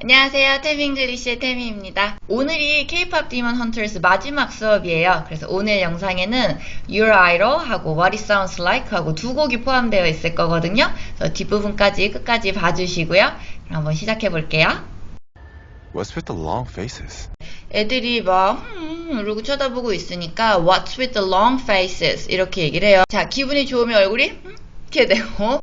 안녕하세요. 태민글리시의 태미입니다. 오늘이 K-pop Demon Hunters 마지막 수업이에요. 그래서 오늘 영상에는 Your Idol 하고 What It Sounds Like 하고 두 곡이 포함되어 있을 거거든요. 그래서 뒷부분까지 끝까지 봐주시고요. 그럼 한번 시작해 볼게요. What's with the long faces? 애들이 막 음, 이러고 쳐다보고 있으니까 What's with the long faces 이렇게 얘기를 해요. 자 기분이 좋으면 얼굴이 음, 이렇게 되고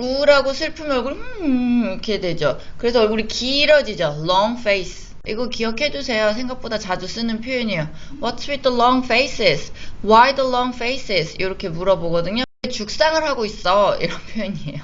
우울하고 슬프면 얼굴이 음, 이렇게 되죠. 그래서 얼굴이 길어지죠. long face. 이거 기억해 두세요. 생각보다 자주 쓰는 표현이에요. What's with the long faces? Why the long faces? 이렇게 물어보거든요. 죽상을 하고 있어. 이런 표현이에요.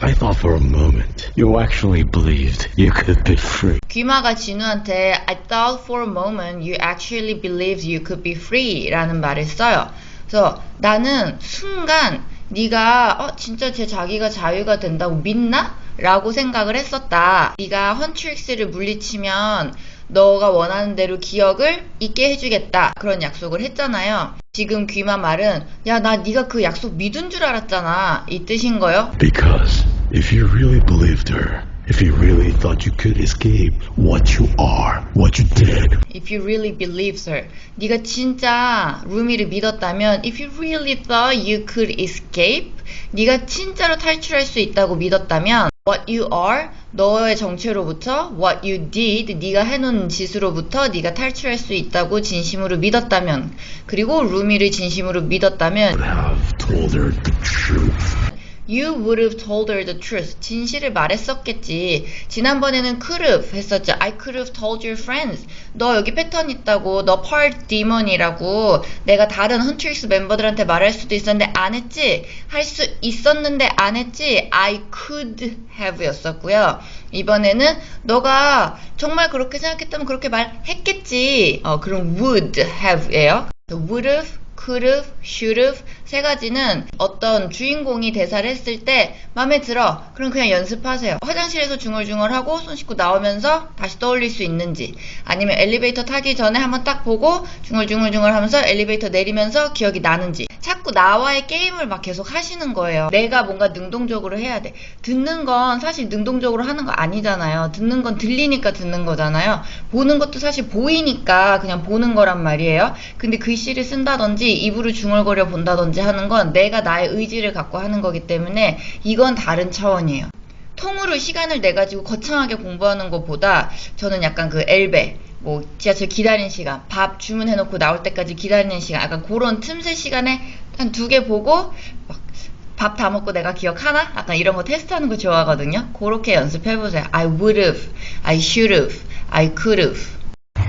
I thought for a moment you actually believed you could be free. 귀마가 진우한테 I thought for a moment you actually believed you could be free 라는 말을 써요. 그래서 나는 순간 네가 어, 진짜 제 자기가 자유가 된다고 믿나? 라고 생각을 했었다. 네가 헌트릭스를 물리치면 너가 원하는 대로 기억을 잊게 해주겠다. 그런 약속을 했잖아요. 지금 귀마 말은 야 나 네가 그 약속 믿은 줄 알았잖아. 이 뜻인 거요. Because if you really believed her, if you really thought you could escape what you are, what you did, If you really believed her. 네가 진짜 루미를 믿었다면 If you really thought you could escape 네가 진짜로 탈출할 수 있다고 믿었다면 What you are 너의 정체로부터 What you did 네가 해놓은 짓으로부터 네가 탈출할 수 있다고 진심으로 믿었다면 그리고 루미를 진심으로 믿었다면 have told her the truth. You would have told her the truth. 진실을 말했었겠지. 지난번에는 could have 했었죠. I could have told your friends. 너 여기 패턴 있다고, 너 part demon이라고 내가 다른 헌트릭스 멤버들한테 말할 수도 있었는데 안 했지? 할 수 있었는데 안 했지? I could have 였었고요. 이번에는 너가 정말 그렇게 생각했다면 그렇게 말했겠지. 어, 그럼 would have예요. would have could have, should have 세 가지는 어떤 주인공이 대사를 했을 때 마음에 들어. 그럼 그냥 연습하세요. 화장실에서 중얼중얼하고 손 씻고 나오면서 다시 떠올릴 수 있는지 아니면 엘리베이터 타기 전에 한번 딱 보고 중얼중얼중얼 하면서 엘리베이터 내리면서 기억이 나는지 자꾸 나와의 게임을 막 계속 하시는 거예요. 내가 뭔가 능동적으로 해야 돼. 듣는 건 사실 능동적으로 하는 거 아니잖아요. 듣는 건 들리니까 듣는 거잖아요. 보는 것도 사실 보이니까 그냥 보는 거란 말이에요. 근데 글씨를 쓴다든지 입으로 중얼거려 본다든지 하는 건 내가 나의 의지를 갖고 하는 거기 때문에 이건 다른 차원이에요. 통으로 시간을 내 가지고 거창하게 공부하는 것보다 저는 약간 그 엘베 뭐 지하철 기다리는 시간, 밥 주문해 놓고 나올 때까지 기다리는 시간, 약간 그런 틈새 시간에 한 두 개 보고 밥다 먹고 내가 기억하나? 약간 이런 거 테스트하는 거 좋아하거든요. 그렇게 연습해 보세요. I would have, I should have, I could have.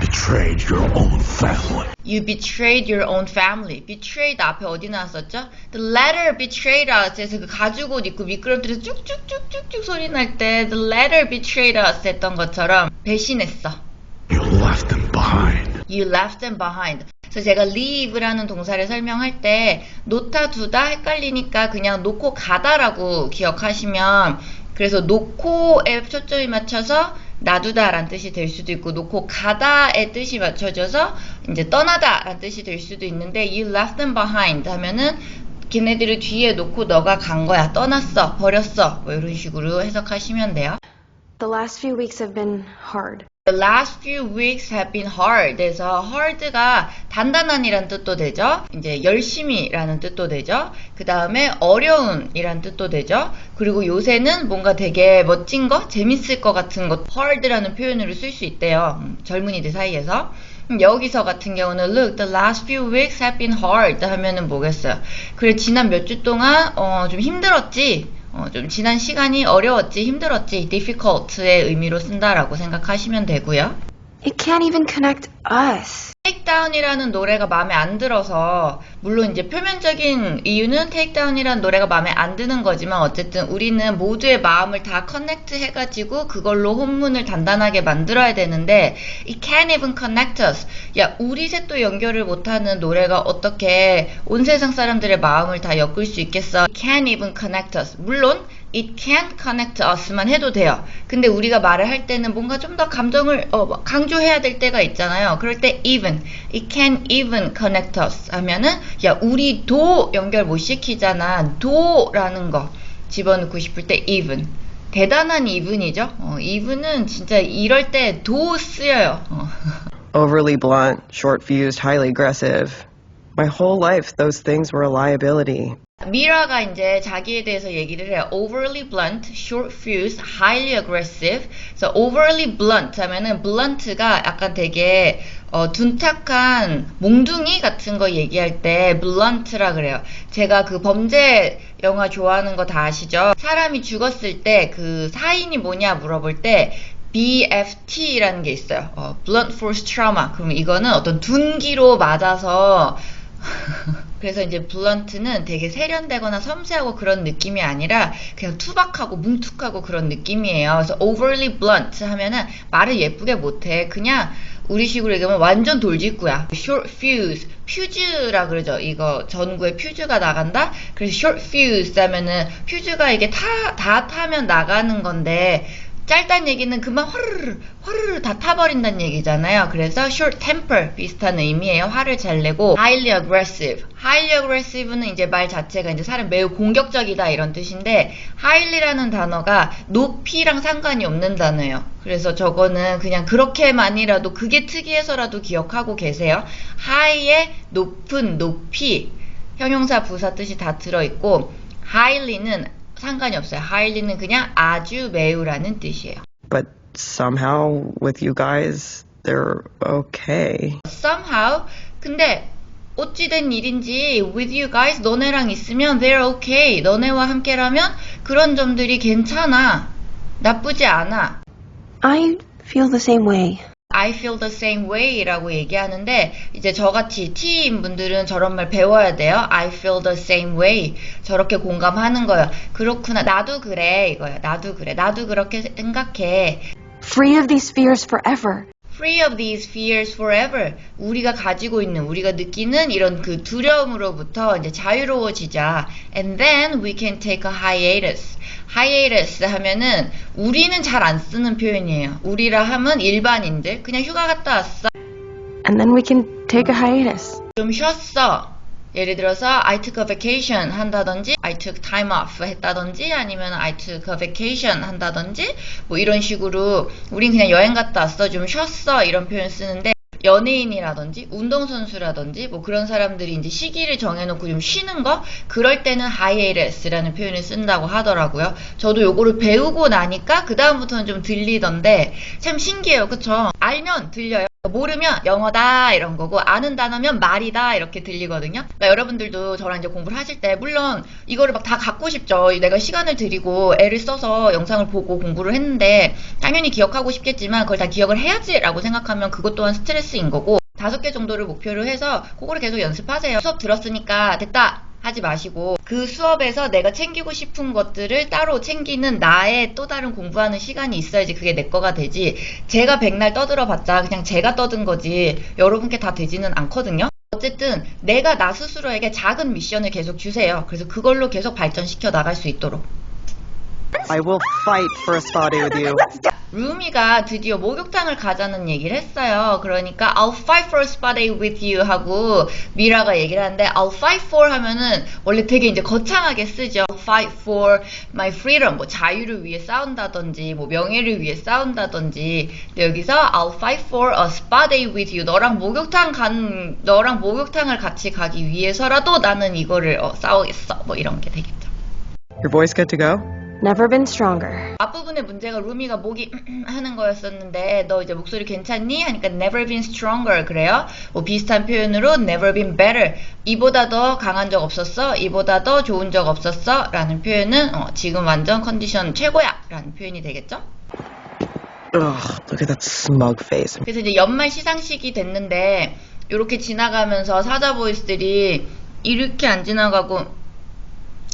Betrayed your own family. You betrayed your own family. betrayed 앞에 어디 나왔었죠? The letter betrayed us 해서 그 가죽옷 입고 미끄럼틀에서 쭉쭉쭉쭉쭉 소리 날 때 The letter betrayed us 했던 것처럼 배신했어. You left them behind. You left them behind. 그래서 제가 leave라는 동사를 설명할 때 놓다 두다 헷갈리니까 그냥 놓고 가다라고 기억하시면 그래서 놓고에 초점이 맞춰서 놔두다라는 뜻이 될 수도 있고 놓고 가다의 뜻이 맞춰져서 이제 떠나다라는 뜻이 될 수도 있는데 you left them behind 하면은 걔네들을 뒤에 놓고 너가 간 거야 떠났어 버렸어 뭐 이런 식으로 해석하시면 돼요. The last few weeks have been hard. The last few weeks have been hard. 그래서 hard가 단단한이란 뜻도 되죠. 이제 열심히라는 뜻도 되죠. 그 다음에 어려운이란 뜻도 되죠. 그리고 요새는 뭔가 되게 멋진 거, 재밌을 것 같은 것, hard라는 표현으로 쓸 수 있대요. 음, 젊은이들 사이에서. 음, 여기서 같은 경우는 look, the last few weeks have been hard 하면은 뭐겠어요? 그래 지난 몇 주 동안 어, 좀 힘들었지. 어, 좀 지난 시간이 어려웠지, 힘들었지, difficult의 의미로 쓴다라고 생각하시면 되고요. It can't even connect us. 테이크다운이라는 노래가 마음에 안 들어서 물론 이제 표면적인 이유는 테이크다운이라는 노래가 마음에 안 드는 거지만 어쨌든 우리는 모두의 마음을 다 커넥트 해가지고 그걸로 혼문을 단단하게 만들어야 되는데 it can't even connect us. 야 우리 셋도 연결을 못하는 노래가 어떻게 온 세상 사람들의 마음을 다 엮을 수 있겠어? Can't even connect us. 물론 it can't connect us만 해도 돼요. 근데 우리가 말을 할 때는 뭔가 좀 더 감정을 어, 강조해야 될 때가 있잖아요. 그럴 때 even, it can't even connect us 하면은 야 우리도 연결 못 시키잖아. 도라는 거 집어넣고 싶을 때 even 대단한 even이죠. 어, even은 진짜 이럴 때 도 쓰여요. 어. Overly blunt, short fused, highly aggressive. My whole life, those things were a liability. 미라가 이제 자기에 대해서 얘기를 해요. overly blunt, short fused, highly aggressive. 그래서 overly blunt 하면은 blunt가 약간 되게 어, 둔탁한 몽둥이 같은 거 얘기할 때 blunt라 그래요. 제가 그 범죄 영화 좋아하는 거 다 아시죠? 사람이 죽었을 때 그 사인이 뭐냐 물어볼 때 BFT라는 게 있어요. 어, blunt force trauma. 그럼 이거는 어떤 둔기로 맞아서 그래서 이제 블런트는 되게 세련되거나 섬세하고 그런 느낌이 아니라 그냥 투박하고 뭉툭하고 그런 느낌이에요. 그래서 overly blunt 하면은 말을 예쁘게 못해. 그냥 우리식으로 얘기하면 완전 돌직구야. short fuse, 퓨즈라 그러죠. 이거 전구에 퓨즈가 나간다? 그래서 short fuse 하면은 퓨즈가 이게 타, 다 타면 나가는 건데 짧다는 얘기는 금방 화르르 화르르 다 타버린다는 얘기잖아요. 그래서 short temper 비슷한 의미예요. 화를 잘 내고 highly aggressive. highly aggressive는 이제 말 자체가 이제 사람 매우 공격적이다 이런 뜻인데 highly라는 단어가 높이랑 상관이 없는 단어예요. 그래서 저거는 그냥 그렇게만이라도 그게 특이해서라도 기억하고 계세요. high의 높은 높이 형용사 부사 뜻이 다 들어있고 highly는 상관이 없어요. highly는 그냥 아주 매우라는 뜻이에요. But somehow, with you guys, they're okay. somehow 근데 어찌된 일인지 with you guys 너네랑 있으면 they're okay 너네와 함께라면 그런 점들이 괜찮아 나쁘지 않아 I feel the same way. I feel the same way라고 얘기하는데 이제 저같이 T인 분들은 저런 말 배워야 돼요. I feel the same way. 저렇게 공감하는 거예요. 그렇구나. 나도 그래. 이거예요. 나도 그래. 나도 그렇게 생각해. Free of these fears forever. Free of these fears forever. 우리가 가지고 있는, 우리가 느끼는 이런 그 두려움으로부터 이제 자유로워지자. And then we can take a hiatus. hiatus 하면은 우리는 잘 안 쓰는 표현이에요. 우리라 하면 일반인들 그냥 휴가 갔다 왔어. And then we can take a hiatus. 좀 쉬었어. 예를 들어서 I took a vacation 한다든지 I took time off 했다든지 아니면 I took a vacation 한다든지 뭐 이런 식으로 우린 그냥 여행 갔다 왔어 좀 쉬었어 이런 표현 쓰는데 연예인이라든지 운동선수라든지 뭐 그런 사람들이 이제 시기를 정해놓고 좀 쉬는 거 그럴 때는 hiatus라는 표현을 쓴다고 하더라고요. 저도 요거를 배우고 나니까 그 다음부터는 좀 들리던데 참 신기해요. 그쵸? 알면 들려요. 모르면 영어다 이런 거고 아는 단어면 말이다 이렇게 들리거든요. 그러니까 여러분들도 저랑 이제 공부를 하실 때 물론 이거를 막 다 갖고 싶죠. 내가 시간을 들이고 애를 써서 영상을 보고 공부를 했는데 당연히 기억하고 싶겠지만 그걸 다 기억을 해야지라고 생각하면 그것 또한 스트레스인 거고 다섯 개 정도를 목표로 해서 그거를 계속 연습하세요. 수업 들었으니까 됐다. 하지 마시고 그 수업에서 내가 챙기고 싶은 것들을 따로 챙기는 나의 또 다른 공부하는 시간이 있어야지 그게 내 거가 되지. 제가 백날 떠들어 봤자 그냥 제가 떠든 거지 여러분께 다 되지는 않거든요. 어쨌든 내가 나 스스로에게 작은 미션을 계속 주세요. 그래서 그걸로 계속 발전시켜 나갈 수 있도록. I will fight for a spa day with you. 루미가 드디어 목욕탕을 가자는 얘기를 했어요. 그러니까 I'll fight for a spa day with you 하고 미라가 얘기를 하는데 I'll fight for 하면은 원래 되게 이제 거창하게 쓰죠. I'll fight for my freedom 뭐 자유를 위해 싸운다든지 뭐 명예를 위해 싸운다든지 근데 여기서 I'll fight for a spa day with you 너랑 목욕탕 간 너랑 목욕탕을 같이 가기 위해서라도 나는 이거를 어, 싸우겠어 뭐 이런 게 되겠죠. Your voice good to go? Never been stronger. 앞부분의 문제가 루미가 목이 하는 거였었는데 너 이제 목소리 괜찮니? 하니까 never been stronger 그래요. 뭐 비슷한 표현으로 never been better 이보다 더 강한 적 없었어? 이보다 더 좋은 적 없었어? 라는 표현은 어, 지금 완전 컨디션 최고야 라는 표현이 되겠죠? Ugh, look at that smug face. 그래서 이제 연말 시상식이 됐는데 이렇게 지나가면서 사자 보이스들이 이렇게 안 지나가고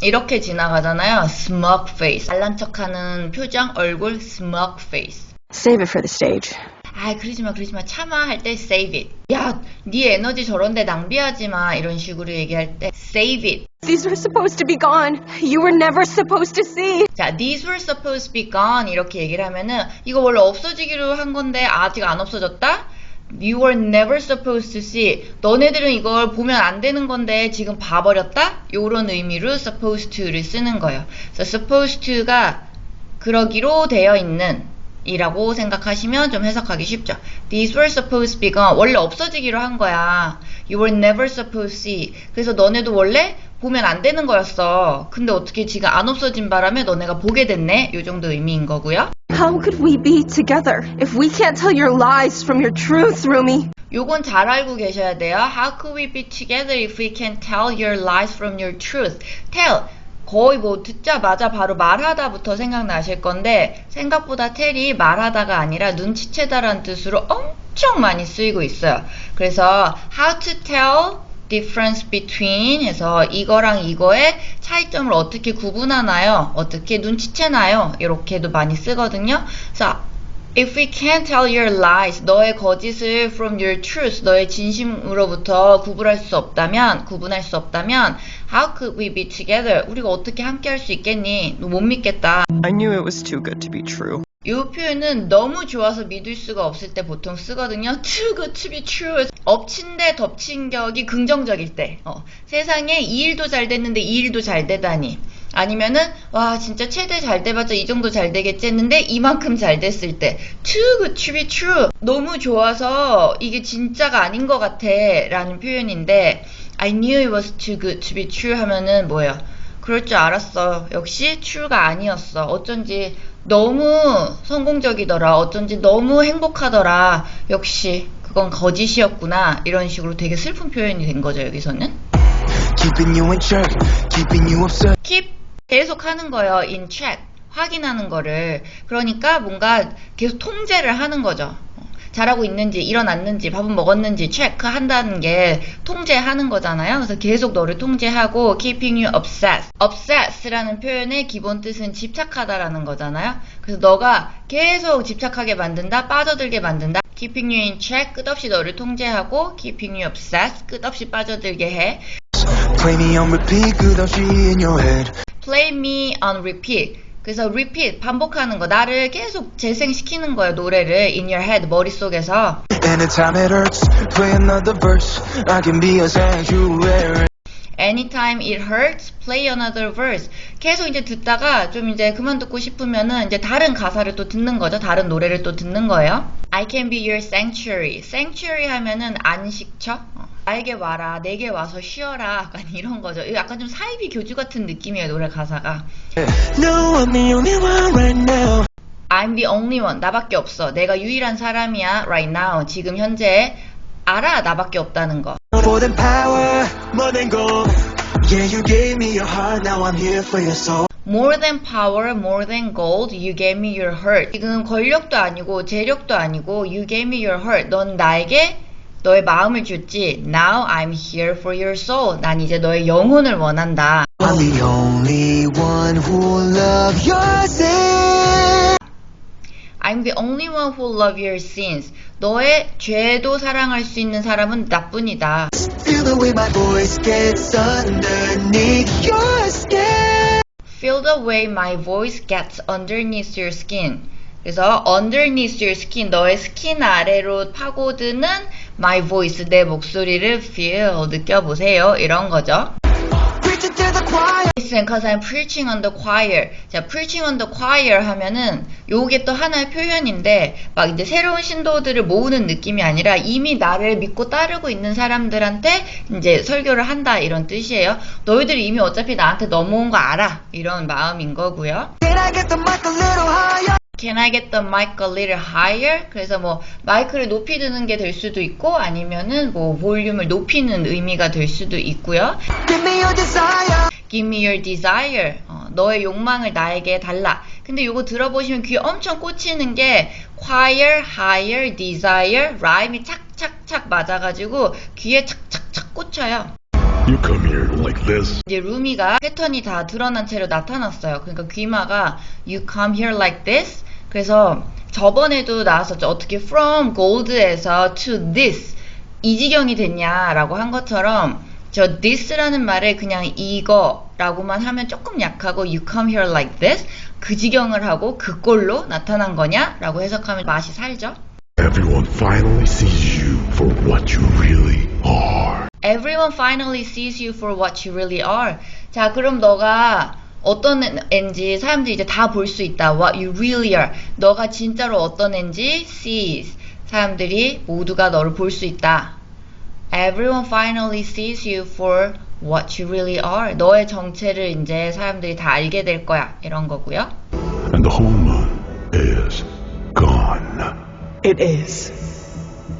이렇게 지나가잖아요. smug face. 잘난 척하는 표정, 얼굴, smug face. Save it for the stage. 아, 그러지 마, 그러지 마. 참아 할 때 save it. 야, 네 에너지 저런데 낭비하지 마. 이런 식으로 얘기할 때 save it. These were supposed to be gone. You were never supposed to see. 자, these were supposed to be gone 이렇게 얘기를 하면은 이거 원래 없어지기로 한 건데 아직 안 없어졌다? You were never supposed to see. 너네들은 이걸 보면 안 되는 건데 지금 봐버렸다? 요런 의미로 supposed to를 쓰는 거예요. 그래서 supposed to가 그러기로 되어 있는 이라고 생각하시면 좀 해석하기 쉽죠. These were supposed to be gone. 원래 없어지기로 한 거야. You were never supposed to see. 그래서 너네도 원래 보면 안 되는 거였어. 근데 어떻게 지금 안 없어진 바람에 너네가 보게 됐네. 요 정도 의미인 거고요. How could we be together if we can't tell your lies from your truth, Rumi? 요건 잘 알고 계셔야 돼요. How could we be together if we can tell your lies from your truth? Tell. 거의 뭐 듣자마자 바로 말하다부터 생각나실 건데 생각보다 tell이 말하다가 아니라 눈치채다라는 뜻으로 엄청 많이 쓰이고 있어요. 그래서 how to tell difference between 해서 이거랑 이거의 차이점을 어떻게 구분하나요? 어떻게 눈치채나요? 이렇게도 많이 쓰거든요. 그래서 If we can't tell your lies, 너의 거짓을 from your truth, 너의 진심으로부터 구분할 수 없다면, 구분할 수 없다면, how could we be together? 우리가 어떻게 함께 할 수 있겠니? 너못 믿겠다. I knew it was too good to be true. 이 표현은 너무 좋아서 믿을 수가 없을 때 보통 쓰거든요. Too good to be true. 엎친 데 덮친 격이 긍정적일 때. 어, 세상에 이 일도 잘 됐는데 이 일도 잘 되다니. 아니면은 와 진짜 최대 잘 돼봤자 이 정도 잘 되겠지 했는데 이만큼 잘 됐을 때 Too good to be true. 너무 좋아서 이게 진짜가 아닌 것 같아 라는 표현인데 I knew it was too good to be true 하면은 뭐예요? 그럴 줄 알았어. 역시 true가 아니었어. 어쩐지 너무 성공적이더라. 어쩐지 너무 행복하더라. 역시 그건 거짓이었구나. 이런 식으로 되게 슬픈 표현이 된 거죠, 여기서는. Keep 계속 하는 거예요. in check. 확인하는 거를. 그러니까 뭔가 계속 통제를 하는 거죠. 잘하고 있는지, 일어났는지, 밥은 먹었는지 체크 한다는 게 통제하는 거잖아요. 그래서 계속 너를 통제하고 keeping you obsessed. obsess라는 표현의 기본 뜻은 집착하다라는 거잖아요. 그래서 너가 계속 집착하게 만든다, 빠져들게 만든다. keeping you in check, 끝없이 너를 통제하고 keeping you obsessed, 끝없이 빠져들게 해. Play me on repeat, 끝없이 in your head. play me on repeat. 그래서 repeat 반복하는 거 나를 계속 재생시키는 거예요 노래를 in your head 머릿속에서 Anytime it hurts, play another verse. I can be a sanctuary. anytime it hurts play another verse 계속 이제 듣다가 좀 이제 그만 듣고 싶으면은 이제 다른 가사를 또 듣는 거죠 다른 노래를 또 듣는 거예요 I can be your sanctuary sanctuary 하면은 안식처 어, 나에게 와라 내게 와서 쉬어라 약간 이런 거죠 약간 좀 사이비 교주 같은 느낌이에요 노래 가사가 No, I'm the only one right now. I'm the only one. 나밖에 없어. 내가 유일한 사람이야. Right now. 지금 현재 알아. 나밖에 없다는 거. More than power, more than gold. Yeah, you gave me your heart, now I'm here for your soul. More than power, more than gold. You gave me your heart. 지금 권력도 아니고 재력도 아니고 You gave me your heart. 넌 나에게 너의 마음을 줬지. Now I'm here for your soul. 난 이제 너의 영혼을 원한다. I'm the only one who love your sin. I'm the only one who love your sins. 너의 죄도 사랑할 수 있는 사람은 나뿐이다. Feel the way my voice gets underneath your skin. Feel the way my voice gets underneath your skin. 그래서 underneath your skin, 너의 스킨 아래로 파고드는 my voice, 내 목소리를 feel, 느껴보세요. 이런 거죠. Listen, cause I'm preaching on the choir. 자, preaching on the choir 하면은 요게 또 하나의 표현인데 막 이제 새로운 신도들을 모으는 느낌이 아니라 이미 나를 믿고 따르고 있는 사람들한테 이제 설교를 한다 이런 뜻이에요. 너희들이 이미 어차피 나한테 넘어온 거 알아. 이런 마음인 거고요. Can I get the mic a little higher? 그래서 뭐 마이크를 높이 드는 게 될 수도 있고 아니면은 뭐 볼륨을 높이는 의미가 될 수도 있고요. Give me your desire. Give me your desire. 어, 너의 욕망을 나에게 달라. 근데 이거 들어보시면 귀에 엄청 꽂히는 게 choir, higher, desire, 라임이 착착착 맞아가지고 귀에 착착착 꽂혀요. You come here like this. 이제 루미가 패턴이 다 드러난 채로 나타났어요. 그러니까 귀마가 you come here like this. 그래서 저번에도 나왔었죠. 어떻게 from gold에서 to this 이 지경이 됐냐라고 한 것처럼 저 this라는 말을 그냥 이거라고만 하면 조금 약하고 you come here like this 그 지경을 하고 그 꼴로 나타난 거냐라고 해석하면 맛이 살죠. Everyone finally sees you for what you really are. Everyone finally sees you for what you really are. 자, 그럼 너가 어떤 앤지 사람들이 이제 다 볼 수 있다. What you really are. 너가 진짜로 어떤 앤지 sees. 사람들이 모두가 너를 볼 수 있다. Everyone finally sees you for what you really are. 너의 정체를 이제 사람들이 다 알게 될 거야. 이런 거고요. And the whole moon is gone. It is.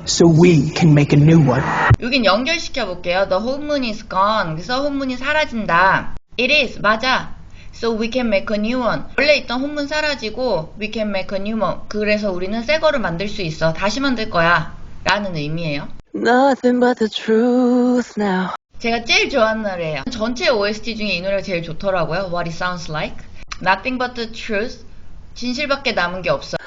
So we can make a new one. 여긴 연결시켜 볼게요. The whole moon is gone. 그래서 혼문이 사라진다. It is. 맞아. So we can make a new one. 원래 있던 혼문 사라지고 we can make a new one. 그래서 우리는 새 거를 만들 수 있어. 다시 만들 거야. 라는 의미예요. Nothing but the truth now. 제가 제일 좋아하는 노래예요. 전체 OST 중에 이 노래가 제일 좋더라고요. What it sounds like. Nothing but the truth. 진실밖에 남은 게 없어.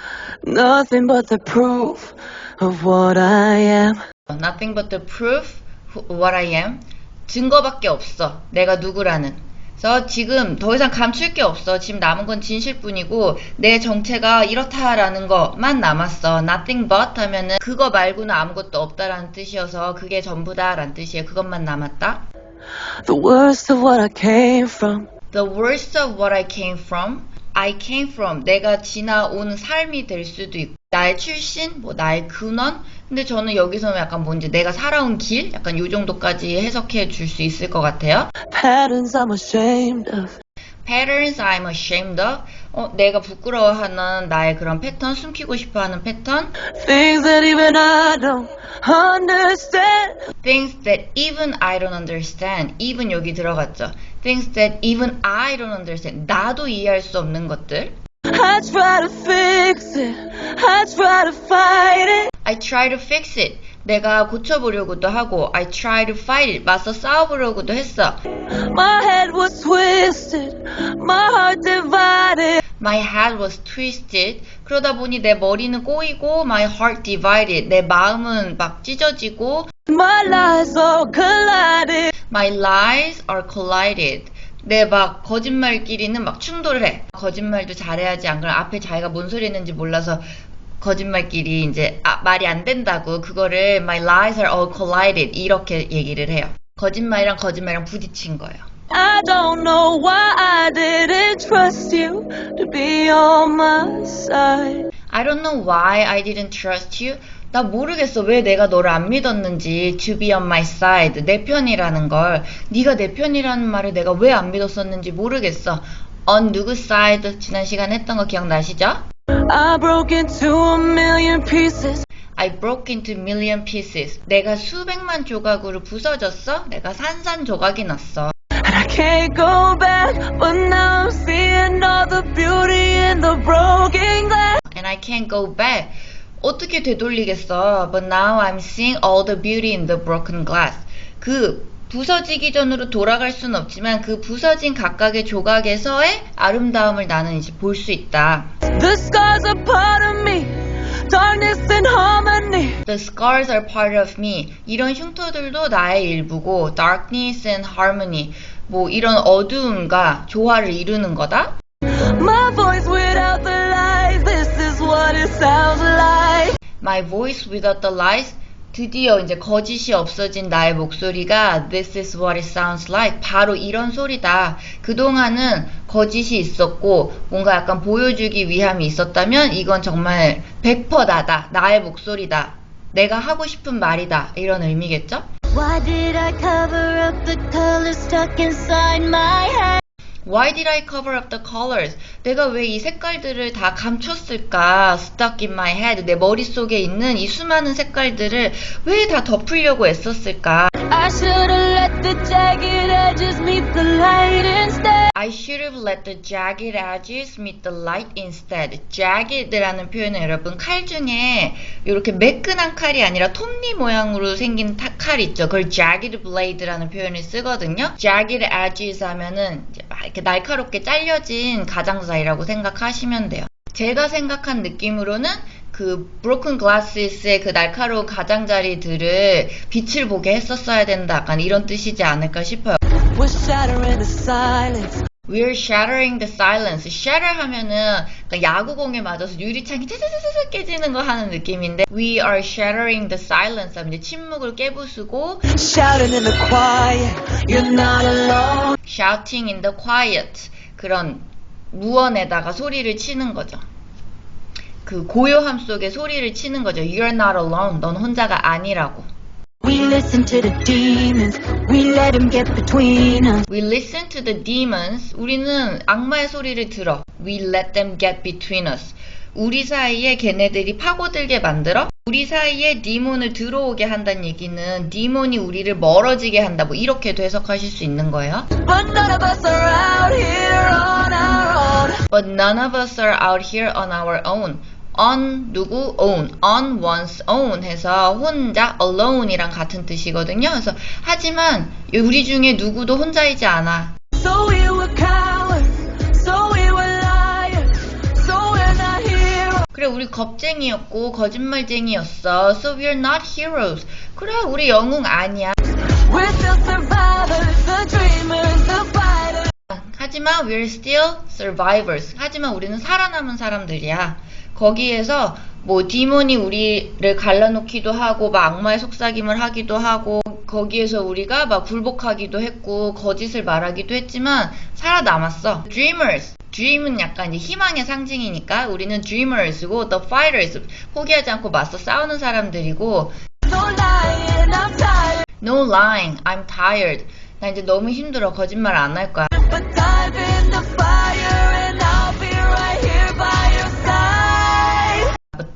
Nothing but the proof of what I am. Nothing but the proof who- what I am. 증거밖에 없어. 내가 누구라는. 그래서 지금 더 이상 감출 게 없어. 지금 남은 건 진실뿐이고 내 정체가 이렇다라는 것만 남았어. Nothing but 하면은 그거 말고는 아무것도 없다라는 뜻이어서 그게 전부다라는 뜻이에요. 그것만 남았다. The worst of what I came from. The worst of what I came from. I came from. 내가 지나온 삶이 될 수도 있고. 나의 출신, 뭐 나의 근원. 근데 저는 여기서는 약간 뭔지 내가 살아온 길? 약간 요 정도까지 해석해 줄 수 있을 것 같아요. Patterns I'm ashamed of. Patterns I'm ashamed of. 어, 내가 부끄러워하는 나의 그런 패턴, 숨기고 싶어 하는 패턴. Things that even I don't understand. Things that even I don't understand. even 여기 들어갔죠. Things that even I don't understand. 나도 이해할 수 없는 것들. I try to fix it. I try to fight it. I try to fix it. 내가 고쳐보려고도 하고 I try to fight it. 맞서 싸워보려고도 했어. My head was twisted. My heart divided. My head was twisted. 그러다 보니 내 머리는 꼬이고 my heart divided. 내 마음은 막 찢어지고 My lies all collided. my lies are collided. 내 막 거짓말끼리는 막 충돌을 해. 거짓말도 잘해야지 안 그러면 앞에 자기가 뭔 소리 했는지 몰라서 거짓말끼리 이제 아, 말이 안 된다고 그거를 my lies are all collided 이렇게 얘기를 해요. 거짓말이랑 거짓말이랑 부딪힌 거예요. I don't know why I didn't trust you to be on my side. I don't know why I didn't trust you. 나 모르겠어 왜 내가 너를 안 믿었는지 to be on my side 내 편이라는 걸 네가 내 편이라는 말을 내가 왜 안 믿었었는지 모르겠어 on 누구 side 지난 시간에 했던 거 기억나시죠? I broke into a million pieces. I broke into million pieces 내가 수백만 조각으로 부서졌어? 내가 산산조각이 났어 And I can't go back, but now I'm seeing all the beauty in the broken glass. and I can't go back 어떻게 되돌리겠어 but now I'm seeing all the beauty in the broken glass 그 부서지기 전으로 돌아갈 수는 없지만 그 부서진 각각의 조각에서의 아름다움을 나는 이제 볼 수 있다. The scars are part of me, darkness and harmony. The scars are part of me. 이런 흉터들도 나의 일부고 darkness and harmony. 뭐 이런 어두움과 조화를 이루는 거다. My voice without the lies, this is what it sounds like. My voice without the lies. 드디어 이제 거짓이 없어진 나의 목소리가 This is what it sounds like. 바로 이런 소리다. 그동안은 거짓이 있었고 뭔가 약간 보여주기 위함이 있었다면 이건 정말 100% 나다. 나의 목소리다. 내가 하고 싶은 말이다. 이런 의미겠죠? Why did I cover up the colors stuck inside my head? Why did I cover up the colors? 내가 왜 이 색깔들을 다 감췄을까? Stuck in my head. 내 머릿속에 있는 이 수많은 색깔들을 왜 다 덮으려고 애썼을까? I should have let the jagged edges meet the light instead. I should have let the jagged edges meet the light instead. jagged라는 표현은 여러분 칼 중에 이렇게 매끈한 칼이 아니라 톱니 모양으로 생긴 타- 칼 있죠. 그걸 jagged blade라는 표현을 쓰거든요. jagged edges 하면은 이렇게 날카롭게 잘려진 가장자리라고 생각하시면 돼요. 제가 생각한 느낌으로는 그 broken glasses의 그 날카로운 가장자리들을 빛을 보게 했었어야 된다. 약간 이런 뜻이지 않을까 싶어요. We're shattering the silence. We're shattering the silence. shatter 하면은 그러니까 야구공에 맞아서 유리창이 짜자자자 깨지는 거 하는 느낌인데 We are shattering the silence 하면 이제 침묵을 깨부수고 Shouting in the quiet. You're not alone. shouting in the quiet. 그런 무언에다가 소리를 치는 거죠. 그 고요함 속에 소리를 치는 거죠. You're not alone. 넌 혼자가 아니라고. We listen to the demons. We let them get between us. We listen to the demons. 우리는 악마의 소리를 들어. We let them get between us. 우리 사이에 걔네들이 파고들게 만들어 우리 사이에 디몬을 들어오게 한다는 얘기는 디몬이 우리를 멀어지게 한다. 뭐 이렇게도 해석하실 수 있는 거예요. But none of us are out here on our own. But none of us are out here on our own. On 누구 own, on one's own 해서 혼자 alone이랑 같은 뜻이거든요. 그래서 하지만 우리 중에 누구도 혼자이지 않아. So we were cowards. So we were liars. So we're not heroes. 그래 우리 겁쟁이였고 거짓말쟁이였어. So we're not heroes. 그래 우리 영웅 아니야. We're still survivors, the dreamers, the fighters. 하지만 we're still survivors. 하지만 우리는 살아남은 사람들이야. 거기에서 뭐 디몬이 우리를 갈라놓기도 하고 막 악마의 속삭임을 하기도 하고 거기에서 우리가 막 굴복하기도 했고 거짓을 말하기도 했지만 살아남았어. Dreamers. Dream은 약간 이제 희망의 상징이니까 우리는 dreamers고 the fighters 포기하지 않고 맞서 싸우는 사람들이고 No lying, I'm tired. no lying, I'm tired. 나 이제 너무 힘들어. 거짓말 안 할 거야. But dive in the fire and I'll be right here by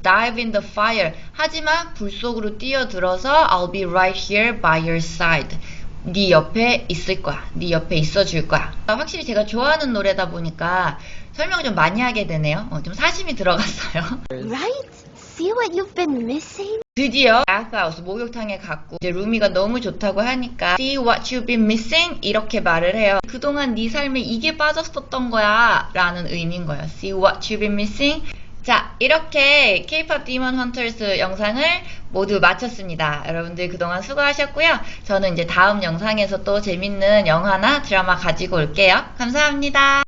dive in the fire. 하지만 불 속으로 뛰어들어서 I'll be right here by your side. 네 옆에 있을 거야. 네 옆에 있어 줄 거야. 확실히 제가 좋아하는 노래다 보니까 설명 좀 많이 하게 되네요. 어, 좀 사심이 들어갔어요. Right? See what you've been missing? 드디어 bathhouse 목욕탕에 갔고 이제 루미가 너무 좋다고 하니까 see what you've been missing 이렇게 말을 해요. 그동안 네 삶에 이게 빠졌었던 거야 라는 의미인 거예요. see what you've been missing 자 이렇게 K-pop Demon Hunters 영상을 모두 마쳤습니다. 여러분들 그동안 수고하셨고요. 저는 이제 다음 영상에서 또 재밌는 영화나 드라마 가지고 올게요. 감사합니다.